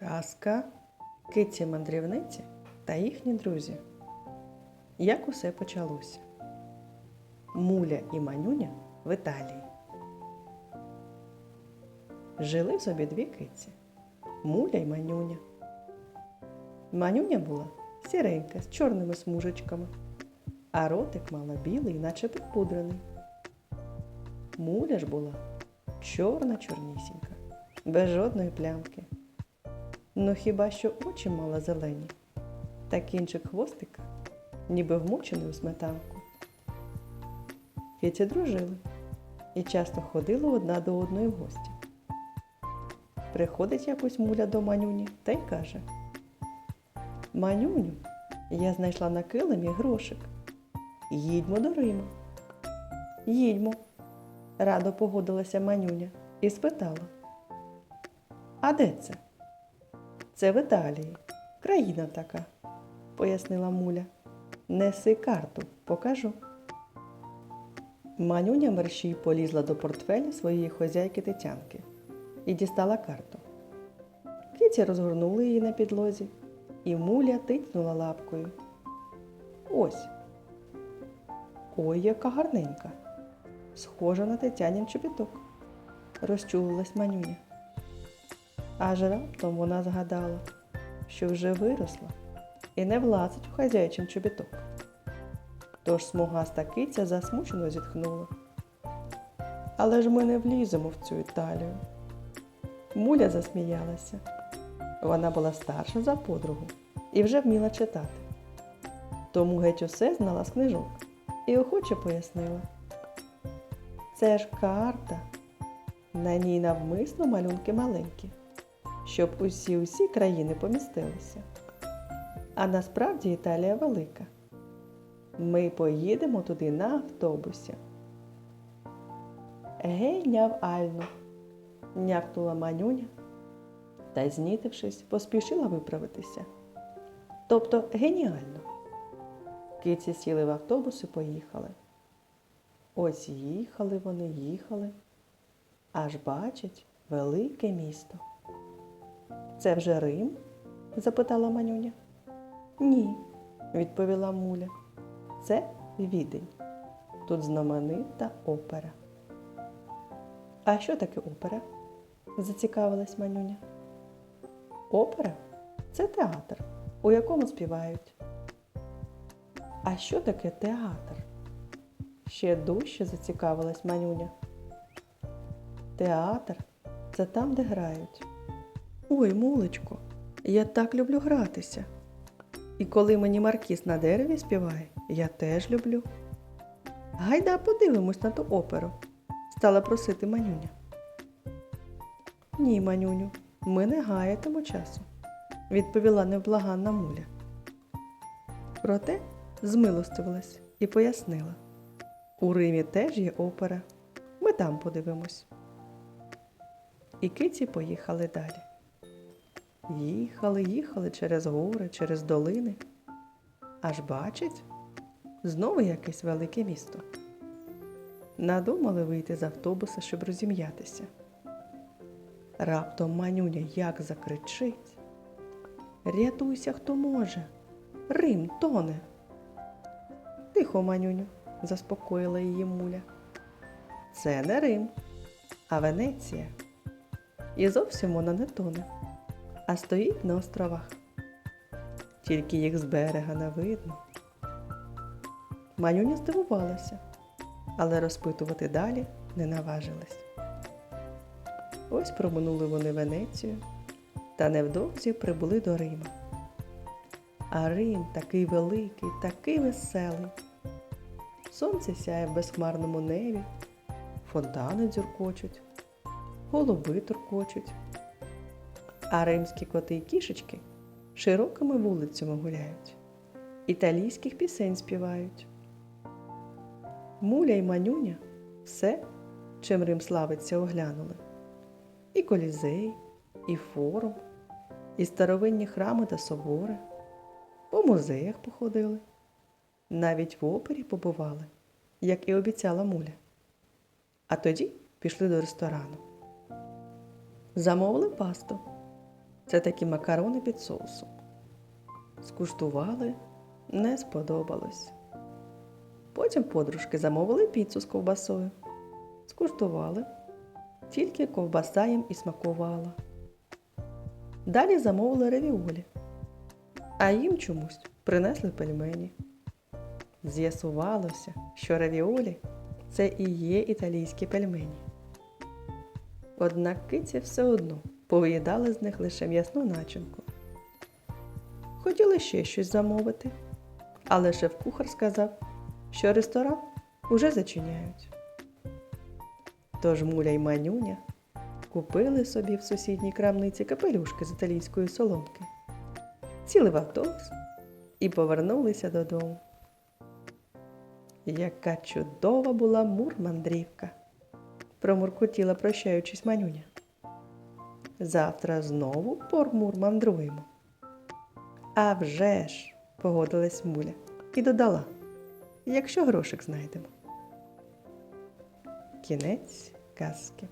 Казка Киці мандрівниці та їхні друзі. Як усе почалося? Муля і Манюня в Італії. Жили собі дві киці Муля й Манюня. Манюня була сіренька з чорними смужечками, а ротик мала білий, наче підпудрений. Муля ж була чорна чорнісінька, без жодної плямки. Ну хіба що очі мала зелені, та кінчик хвостика, ніби вмочений у сметанку. Киці дружили і часто ходили одна до одної в гості. Приходить якось муля до манюні та й каже: Манюню, я знайшла на килимі грошик. Їдьмо до Рима. Їдьмо, радо погодилася манюня і спитала. А де це? Це в Італії. Країна така, пояснила муля. Неси карту, покажу. Манюня мерщій полізла до портфеля своєї хозяйки Тетянки і дістала карту. Киці розгорнули її на підлозі, і муля тицнула лапкою. Ось. Ой, яка гарненька. Схожа на Тетянін чобіток. Розчулилась манюня. Аж раптом вона згадала, що вже виросла і не влазить у хазяйчин чобіток. Тож смугаста киця засмучено зітхнула. Але ж ми не вліземо в цю Італію. Муля засміялася. Вона була старша за подругу і вже вміла читати. Тому геть усе знала з книжок і охоче пояснила. Це ж карта. На ній навмисно малюнки маленькі, щоб усі усі країни помістилися. А насправді Італія велика. Ми поїдемо туди на автобусі. Гей, няв Ально, нявкнула манюня та, знітившись, поспішила виправитися. Тобто геніально. Киці сіли в автобус і поїхали. Ось їхали вони, їхали, аж бачать велике місто. Це вже Рим? запитала манюня. Ні, відповіла муля. Це відень. Тут знаменита опера. А що таке опера? зацікавилась манюня. Опера це театр, у якому співають. А що таке театр? Ще дужче зацікавилась манюня. Театр це там, де грають. Ой, мулечко, я так люблю гратися. І коли мені маркіз на дереві співає, я теж люблю. Гайда подивимось на ту оперу, стала просити манюня. Ні, манюню, ми не гаятимо часу, відповіла невблаганна муля. Проте змилостивилась і пояснила. У Римі теж є опера. Ми там подивимось. І киці поїхали далі. Їхали, їхали через гори, через долини. Аж бачать, знову якесь велике місто. Надумали вийти з автобуса, щоб розім'ятися. Раптом манюня як закричить. Рятуйся, хто може. Рим тоне. Тихо, манюню, заспокоїла її муля. Це не Рим, а Венеція. І зовсім вона не тоне, а стоїть на островах. Тільки їх з берега не видно. Манюня здивувалася, але розпитувати далі не наважилась. Ось проминули вони Венецію та невдовзі прибули до Рима. А Рим такий великий, такий веселий. Сонце сяє в безхмарному небі, фонтани дзюркочуть, голуби туркочуть, а римські коти й кішечки широкими вулицями гуляють, італійських пісень співають. Муля й манюня все, чим Рим славиться, оглянули. І колізей, і форум, і старовинні храми та собори, по музеях походили, навіть в опері побували, як і обіцяла муля. А тоді пішли до ресторану. Замовили пасту, Це такі макарони під соусом. Скуштували, не сподобалось. Потім подружки замовили піцу з ковбасою. Скуштували, тільки ковбаса їм і смакувала. Далі замовили ревіолі, а їм чомусь принесли пельмені. З'ясувалося, що равіолі це і є італійські пельмені. Однак киці все одно повиїдали з них лише м'ясну начинку. Хотіли ще щось замовити, але шеф-кухар сказав, що ресторан уже зачиняють. Тож муля й манюня купили собі в сусідній крамниці капелюшки з італійської соломки, сіли в автобус і повернулися додому. Яка чудова була мур-мандрівка, промуркотіла, прощаючись манюня. Завтра знову пормур мандруємо. А вже ж, погодилась муля і додала, якщо грошик знайдемо. Кінець казки.